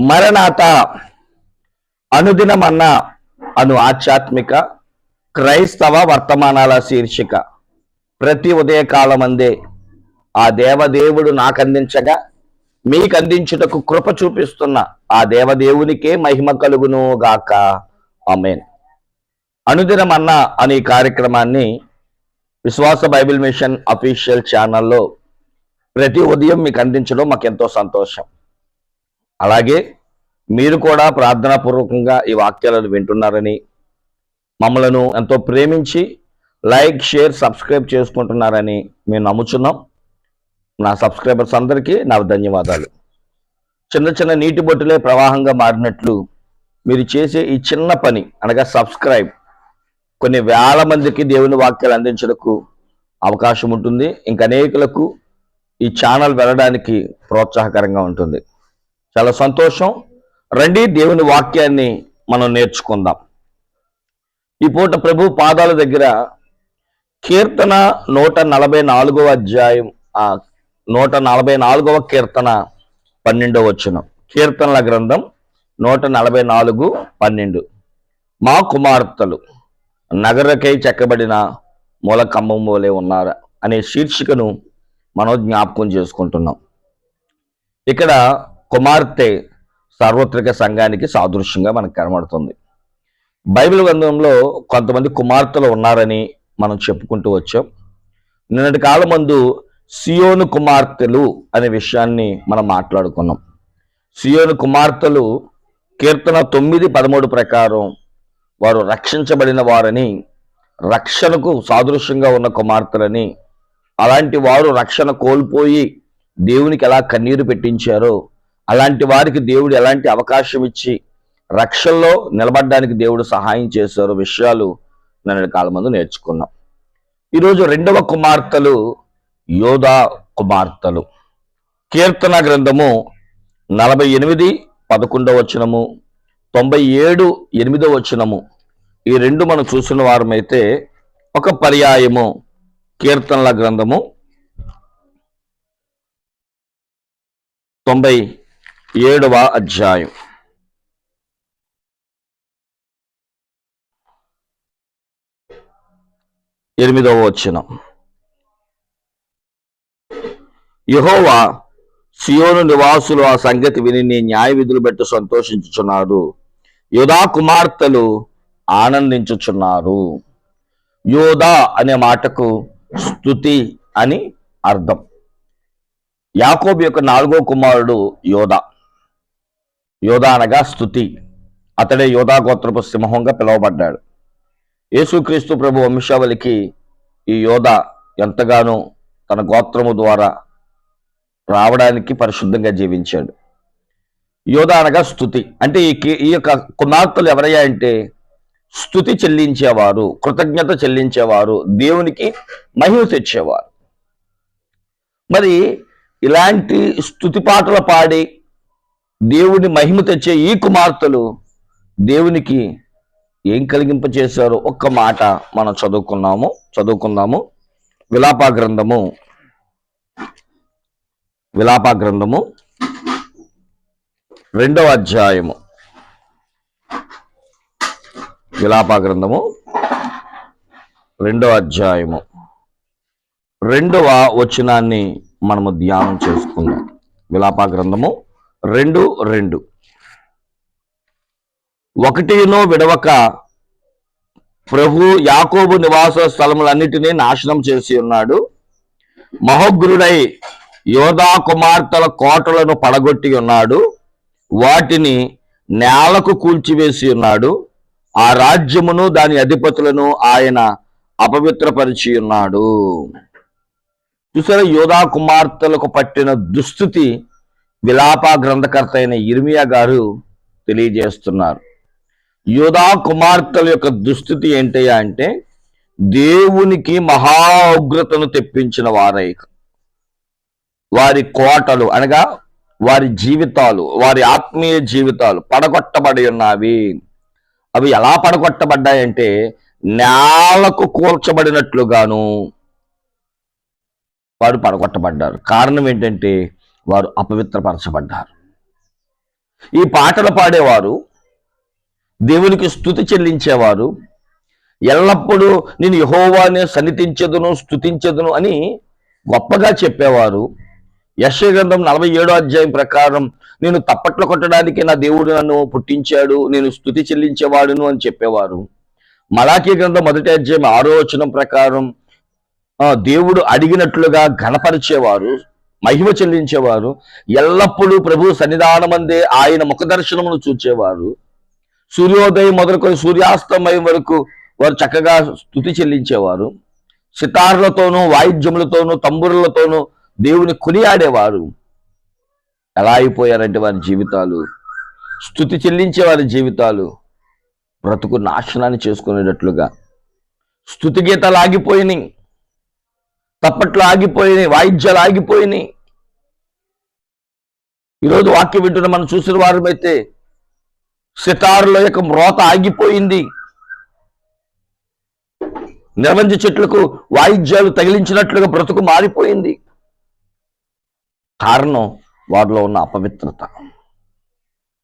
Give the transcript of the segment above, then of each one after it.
మరణాత అనుదినమన్న అను ఆధ్యాత్మిక క్రైస్తవ వర్తమానాల శీర్షిక. ప్రతి ఉదయకాలమందే ఆ దేవదేవుడు నాకు అందించగా మీకు అందించుటకు కృప చూపిస్తున్న ఆ దేవదేవునికే మహిమ కలుగును గాక. ఆమెన్. అనుదినమన్న అనే కార్యక్రమాన్ని విశ్వాస బైబిల్ మిషన్ అఫీషియల్ ఛానల్లో ప్రతి ఉదయం మీకు అందించడం మాకెంతో సంతోషం. అలాగే మీరు కూడా ప్రార్థనాపూర్వకంగా ఈ వాక్యాలను వింటున్నారని మమ్మలను ఎంతో ప్రేమించి లైక్ షేర్ సబ్స్క్రైబ్ చేసుకుంటున్నారని మేము నమ్ముచున్నాం. నా సబ్స్క్రైబర్స్ అందరికీ నా ధన్యవాదాలు. చిన్న చిన్న నీటి బొట్టులే ప్రవాహంగా మారినట్లు మీరు చేసే ఈ చిన్న పని అనగా సబ్స్క్రైబ్ కొన్ని వేల మందికి దేవుని వాక్యాలు అందించడానికి అవకాశం ఉంటుంది. ఇంక అనేకులకు ఈ ఛానల్ వెళ్ళడానికి ప్రోత్సాహకరంగా ఉంటుంది. చాలా సంతోషం. రండి దేవుని వాక్యాన్ని మనం నేర్చుకుందాం. ఈ పూట ప్రభు పాదాల దగ్గర కీర్తన నూట నలభై నాలుగవ అధ్యాయం ఆ నూట నలభై నాలుగవ కీర్తన పన్నెండవ వచ్చిన కీర్తనల గ్రంథం నూట నలభై నాలుగు పన్నెండు. మా కుమార్తెలు నగరకై చెక్కబడిన మూల కంబం వలె ఉన్నారు అనే శీర్షికను మనం జ్ఞాపకం చేసుకుంటున్నాం. ఇక్కడ కుమార్తె సార్వత్రిక సంఘానికి సాదృశ్యంగా మనకు కనబడుతుంది. బైబిల్ గ్రంథంలో కొంతమంది కుమార్తెలు ఉన్నారని మనం చెప్పుకుంటూ వచ్చాం. నిన్నటి కాలం ముందు సియోను కుమార్తెలు అనే విషయాన్ని మనం మాట్లాడుకున్నాం. సియోను కుమార్తెలు కీర్తన తొమ్మిది పదమూడు ప్రకారం వారు రక్షించబడిన వారని రక్షణకు సాదృశ్యంగా ఉన్న కుమార్తెలని అలాంటి వారు రక్షణ కోల్పోయి దేవునికి ఎలా కన్నీరు పెట్టించారో అలాంటి వారికి దేవుడు ఎలాంటి అవకాశం ఇచ్చి రక్షల్లో నిలబడడానికి దేవుడు సహాయం చేశారు విషయాలు నన్ను కాలం ముందు నేర్చుకున్నాం. ఈరోజు రెండవ కుమార్తెలు యోధా కుమార్తెలు. కీర్తన గ్రంథము నలభై ఎనిమిది పదకొండవ వచనము తొంభై ఏడు ఎనిమిదవ వచనము. ఈ రెండు మనం చూసిన వారమైతే ఒక పర్యాయము. కీర్తనల గ్రంథము తొంభై ఏడవ అధ్యాయం. ఎనిమిదవ వచనం. యహోవా సియోను నివాసులు ఆ సంగతి విని నీ న్యాయ విధులు పెట్టి సంతోషించుచున్నారు యోధా కుమార్తెలు ఆనందించుచున్నారు. యోధా అనే మాటకు స్థుతి అని అర్థం. యాకోబు యొక్క నాలుగో కుమారుడు యోధా యోధానగా స్థుతి అతడే యోధా గోత్రపు సింహంగా పిలువబడ్డాడు. యేసుక్రీస్తు ప్రభు వంశావళికి ఈ యోధ ఎంతగానో తన గోత్రము ద్వారా రావడానికి పరిశుద్ధంగా జీవించాడు. యోధ అనగా స్థుతి అంటే ఈ ఈ యొక్క కుమార్తెలు ఎవరయ్యా అంటే స్థుతి చెల్లించేవారు కృతజ్ఞత చెల్లించేవారు దేవునికి మహిమ తెచ్చేవారు. మరి ఇలాంటి స్థుతి పాటలు పాడి దేవుని మహిమ తెచ్చే ఈ కుమార్తెలు దేవునికి ఏం కలిగింప చేశారో ఒక్క మాట మనం చదువుకున్నాము చదువుకుందాము. విలాపా గ్రంథము విలాపా గ్రంథము రెండవ అధ్యాయము. విలాపా గ్రంథము రెండవ అధ్యాయము. రెండవ వచనాన్ని మనము ధ్యానం చేసుకుందాం. విలాపా గ్రంథము రెండు రెండు. ఒకటినో విడవక ప్రభు యాకోబు నివాస స్థలములన్నిటినీ నాశనం చేసి ఉన్నాడు. మహోగ్రుడై యోధా కుమార్తెల కోటలను పడగొట్టి ఉన్నాడు. వాటిని నేలకు కూల్చివేసి ఉన్నాడు. ఆ రాజ్యమును దాని అధిపతులను ఆయన అపవిత్రపరిచి ఉన్నాడు. చూసారా యోధా కుమార్తెలకు పట్టిన దుస్థితి విలాప గ్రంథకర్త అయిన ఇర్మియా గారు తెలియజేస్తున్నారు. యోధా కుమార్తెల యొక్క దుస్థితి ఏంటయ్యా అంటే దేవునికి మహా ఉగ్రతను తెప్పించిన వారై వారి కోటలు అనగా వారి జీవితాలు వారి ఆత్మీయ జీవితాలు పడగొట్టబడి ఉన్నవి. అవి ఎలా పడగొట్టబడ్డాయంటే నేలకు కూల్చబడినట్లుగాను వారు పడగొట్టబడ్డారు. కారణం ఏంటంటే వారు అపవిత్రపరచబడ్డారు. ఈ పాటలు పాడేవారు దేవునికి స్థుతి చెల్లించేవారు ఎల్లప్పుడూ నేను యహోవానే సన్నిధించదును స్థుతించదును అని గొప్పగా చెప్పేవారు. యశగ్రంథం గ్రంథం నలభై ఏడో అధ్యాయం ప్రకారం నేను తప్పట్లు కొట్టడానికి నా దేవుడు నన్ను పుట్టించాడు నేను స్థుతి చెల్లించేవాడును అని చెప్పేవారు. మలాఖీ గ్రంథం మొదటి అధ్యాయం ఆరో వచనం ప్రకారం దేవుడు అడిగినట్లుగా ఘనపరిచేవారు మహిమ చెల్లించేవారు. ఎల్లప్పుడూ ప్రభు సన్నిధానమందే ఆయన ముఖ దర్శనమును చూచేవారు. సూర్యోదయం మొదలుకొని సూర్యాస్తమయం వరకు వారు చక్కగా స్థుతి చెల్లించేవారు. సితారులతోనూ వాయిద్యములతోనూ తంబురులతోనూ దేవుని కొనియాడేవారు. ఎలా అయిపోయారంటే వారి జీవితాలు. స్థుతి చెల్లించే వారి జీవితాలు. బ్రతుకు నాశనాన్ని చేసుకునేటట్లుగా. స్థుతి గీతాలు ఆగిపోయినాయి. తప్పట్లు ఆగిపోయినాయి వాయిద్యాలు ఆగిపోయినాయి. ఈరోజు వాక్యం వింటున్న మనం చూసిన వారమైతే సితారుల యొక్క మ్రోత ఆగిపోయింది. నిర్వంజ చెట్లకు వాయిద్యాలు తగిలించినట్లుగా బ్రతుకు మారిపోయింది. కారణం వారిలో ఉన్న అపవిత్రత.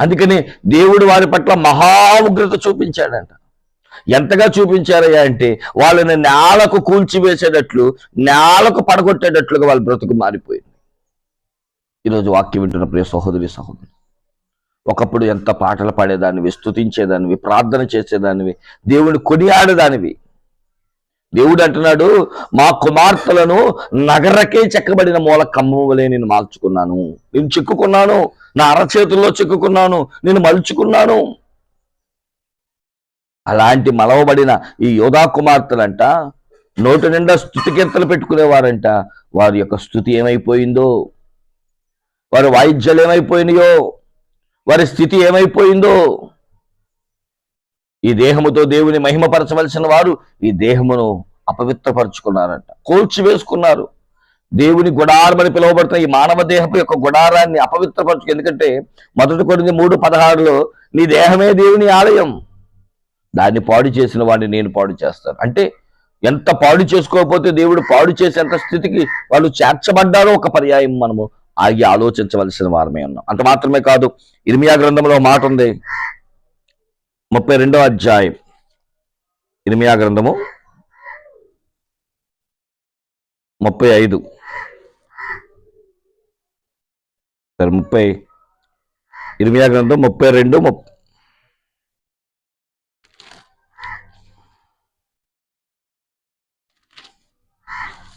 అందుకని దేవుడు వారి పట్ల మహా ఉగ్రత చూపించాడంట. ఎంతగా చూపించారయ్యా అంటే వాళ్ళని నేలకు కూల్చివేసేటట్లు నేలకు పడగొట్టేటట్లుగా వాళ్ళ బ్రతుకు మారిపోయింది. ఈరోజు వాక్యం వింటున్న ప్రియ సహోదరి సహోదరు ఒకప్పుడు ఎంత పాటలు పాడేదానివి స్థుతించేదానివి ప్రార్థన చేసేదానివి దేవుని కొనియాడేదానివి. దేవుడు అంటున్నాడు మా కుమార్తెలను నగరకే చెక్కబడిన మూల కమ్మములే నేను మార్చుకున్నాను. నేను చిక్కుకున్నాను నా అరచేతుల్లో చిక్కుకున్నాను నేను మలుచుకున్నాను. అలాంటి మలవబడిన ఈ యోధా కుమార్తెలంట నోటి నిండా స్థుతి కీర్తలు పెట్టుకునేవారంట. వారి యొక్క స్థుతి ఏమైపోయిందో? వారి వాయిద్యాలు ఏమైపోయినాయో? వారి స్థితి ఏమైపోయిందో? ఈ దేహముతో దేవుని మహిమపరచవలసిన వారు ఈ దేహమును అపవిత్రపరుచుకున్నారంట. కోల్చి వేసుకున్నారు. దేవుని గుడారమని పిలువబడుతున్న ఈ మానవ దేహపు యొక్క గుడారాన్ని అపవిత్రపరచుకు ఎందుకంటే మొదటి కొన్ని మూడు పదహారులో నీ దేహమే దేవుని ఆలయం. దాన్ని పాడు చేసిన వాడిని నేను పాడు చేస్తాను. అంటే ఎంత పాడు చేసుకోకపోతే దేవుడు పాడు చేసేంత స్థితికి వాళ్ళు చేర్చబడ్డారో ఒక పర్యాయం మనము ఆగి ఆలోచించవలసిన వారమే ఉన్నాం. అంత మాత్రమే కాదు ఇర్మియా గ్రంథంలో మాట ఉంది. ముప్పై రెండో అధ్యాయం. ఇర్మియా గ్రంథము ముప్పై ఐదు. ముప్పై ఇర్మియా గ్రంథం ముప్పై రెండు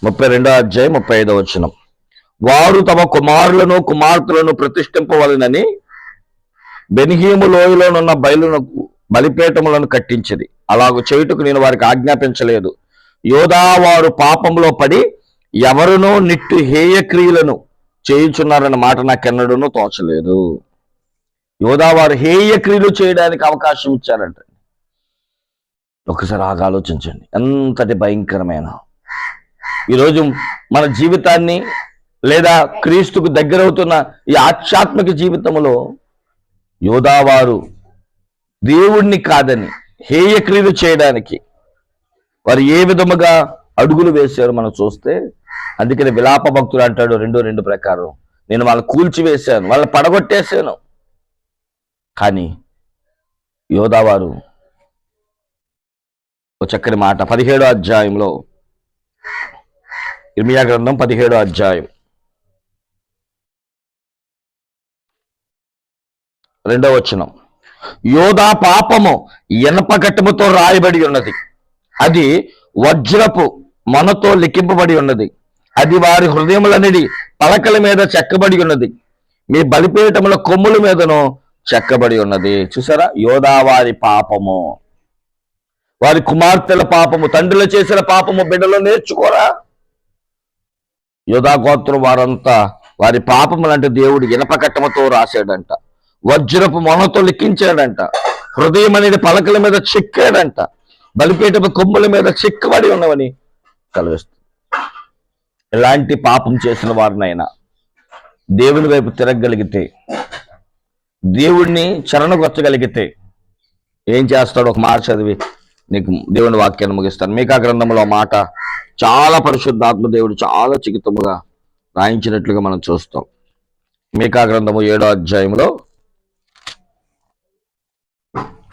ముప్పై రెండో అధ్యాయం ముప్పై ఐదో వచనం. వారు తమ కుమారులను కుమార్తెలను ప్రతిష్ఠింపవలనని బెనిహీము లోయలోనున్న బయలునకు బలిపేటములను కట్టించింది అలాగూ చేయుటకు నేను వారికి ఆజ్ఞాపించలేదు. యోధా వారు పాపంలో పడి ఎవరునో నిట్టు హేయక్రియలను చేయుచున్నారన్న మాట నాకెన్నడూనూ తోచలేదు. యోధా వారు హేయక్రియలు చేయడానికి అవకాశం ఇచ్చారంట. ఒకసారి ఆగా ఆలోచించండి ఎంతటి భయంకరమైన ఈరోజు మన జీవితాన్ని లేదా క్రీస్తుకు దగ్గరవుతున్న ఈ ఆధ్యాత్మిక జీవితంలో యోధావారు దేవుణ్ణి కాదని హేయక్రియలు చేయడానికి వారు ఏ విధముగా అడుగులు వేశారో మనం చూస్తే అందుకని విలాప భక్తులు అంటాడు రెండో రెండు ప్రకారం. నేను వాళ్ళని కూల్చివేశాను వాళ్ళని పడగొట్టేశాను. కానీ యోధావారు ఒక చక్కని మాట పదిహేడో అధ్యాయంలో ఇర్మియా గ్రంథం పదిహేడో అధ్యాయం. రెండవ వచనం. యోధా పాపము ఇనప ఘట్టముతో రాయబడి ఉన్నది. అది వజ్రపు మనతో లిఖింపబడి ఉన్నది. అది వారి హృదయములనిడి పలకల మీద చెక్కబడి ఉన్నది. మీ బలిపీఠముల కొమ్ముల మీదను చెక్కబడి ఉన్నది. చూసారా? యోధా వారి పాపము. వారి కుమార్తెల పాపము తండ్రులు చేసిన పాపము బిడ్డలు నేర్చుకోరా? యోధాగోత్ర వారంతా వారి పాపములంటే దేవుడు ఇనపకట్టమతో రాశాడంట. వజ్రపు మొనతో లిఖించాడంట. హృదయం అనేది పలకల మీద చిక్కాడంట. బలిపీఠపు కొమ్ముల మీద చిక్కబడి ఉన్నవని కలుస్తుంది ఎలాంటి పాపం చేసిన వారినైనా దేవుని వైపు తిరగగలిగితే దేవుణ్ణి చరణగొచ్చగలిగితే ఏం చేస్తాడు? ఒక మాట చదివి నీకు దేవుని వాక్యాన్ని ముగిస్తాను. మీకా గ్రంథంలో మాట చాలా పరిశుద్ధాత్మ దేవుడు చాలా చికితముగా రాయించినట్లుగా మనం చూస్తాం. మీకా గ్రంథము ఏడో అధ్యాయంలో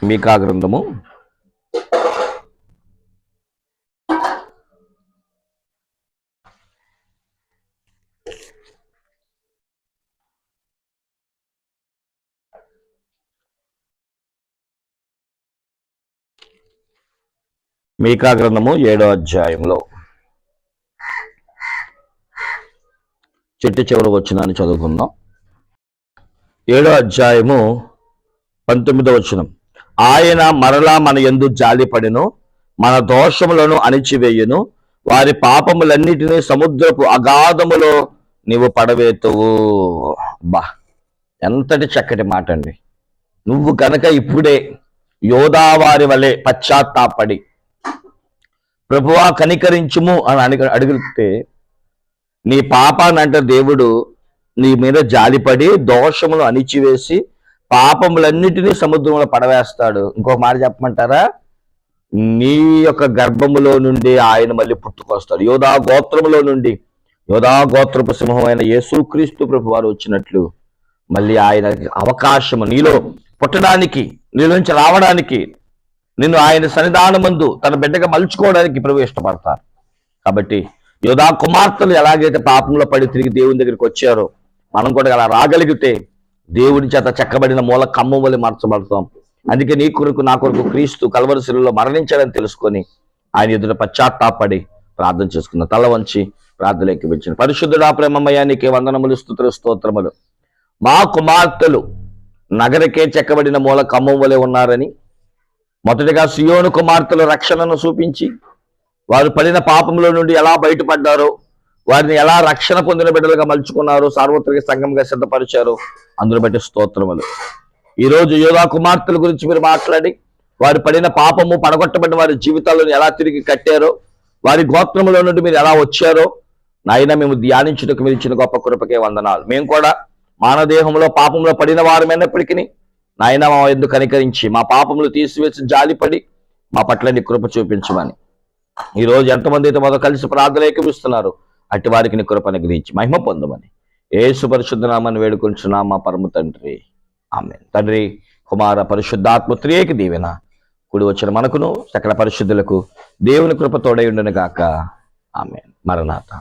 మీకా గ్రంథము మీకా గ్రంథము ఏడో అధ్యాయంలో చెట్టు చివరి వచ్చినాన్ని చదువుకుందాం. ఏడో అధ్యాయము పంతొమ్మిదో వచనం. ఆయన మరలా మన ఎందు జాలిపడెను మన దోషములను అణిచివేయును వారి పాపములన్నిటినీ సముద్రపు అగాధములో నీవు పడవేతువు. బా ఎంతటి చక్కటి మాట అండి. నువ్వు కనుక ఇప్పుడే యోధావారి వలె పశ్చాత్తాపడి ప్రభువా కనికరించుము అని అడిగితే నీ పాపాన్ని అంటే దేవుడు నీ మీద జాలిపడి దోషములు అణిచివేసి పాపములన్నిటినీ సముద్రంలో పడవేస్తాడు. ఇంకో మాట చెప్పమంటారా? నీ యొక్క గర్భములో నుండి ఆయన మళ్ళీ పుట్టుకొస్తాడు. యోధా గోత్రములో నుండి యోధా గోత్రపు సింహమైన యేసుక్రీస్తు ప్రభు వారు వచ్చినట్లు మళ్ళీ ఆయన అవకాశము నీలో పుట్టడానికి నీలోంచి నుంచి రావడానికి నిన్ను ఆయన సన్నిధానమందు తన బిడ్డగా మలుచుకోవడానికి ప్రభు ఇష్టపడతారు. కాబట్టి యోధా కుమార్తెలు ఎలాగైతే పాపంలో పడి తిరిగి దేవుని దగ్గరికి వచ్చారో మనం కూడా అలా రాగలిగితే దేవుని చేత చెక్కబడిన మూల కమ్మం వల్ల మార్చబడతాం. అందుకే నీ కొరకు నా కొరకు క్రీస్తు కలవరిశిలో మరణించాడని తెలుసుకొని ఆయన ఎదుట పశ్చాత్తాపడి ప్రార్థన చేసుకున్న. తల వంచి ప్రార్థన ఎక్కిపించిన పరిశుద్ధుడా ప్రేమమయ్యా నీకే వందనములు స్థుతులు స్తోత్రములు. మా కుమార్తెలు నగరకే చెక్కబడిన మూల కమ్మం వలె ఉన్నారని మొదటిగా సియోను కుమార్తెలు రక్షణను చూపించి వారు పడిన పాపంలో నుండి ఎలా బయటపడ్డారో? వారిని ఎలా రక్షణ పొందిన బిడ్డలుగా మలుచుకున్నారో? సార్వత్రిక సంఘంగా సిద్ధపరిచారో? అందులో బట్టి స్తోత్రములు. ఈ రోజు యోధా కుమార్తెల గురించి మీరు మాట్లాడి వారు పడిన పాపము పడగొట్టబడిన వారి జీవితాలను ఎలా తిరిగి కట్టారో వారి గోత్రములో నుండి మీరు ఎలా వచ్చారో నాయన మేము ధ్యానించుటకు మీరు ఇచ్చిన గొప్ప కృపకే వందనాలు. మేము కూడా మానదేహంలో పాపంలో పడిన వారమైనప్పటికీ నాయన మా ఎందుకు కనికరించి మా పాపములు తీసివేసి జాలిపడి మా పట్ల నీ కృప చూపించమని. ఈ రోజు ఎంతమంది అయితే మొదలు కలిసి ప్రార్థన ఏకమిస్తున్నారు? అట్టి వారికి నీ కృప మహిమ పొందమని. ఏసు పరిశుద్ధ నామాన్ని మా పరమ తండ్రి. ఆమె తండ్రి కుమార పరిశుద్ధాత్మ త్రియేకి దీవెన. కుడి వచ్చిన మనకును సకల పరిశుద్ధులకు దేవుని కృప తోడై ఉండును గాక ఆమె మరణాత.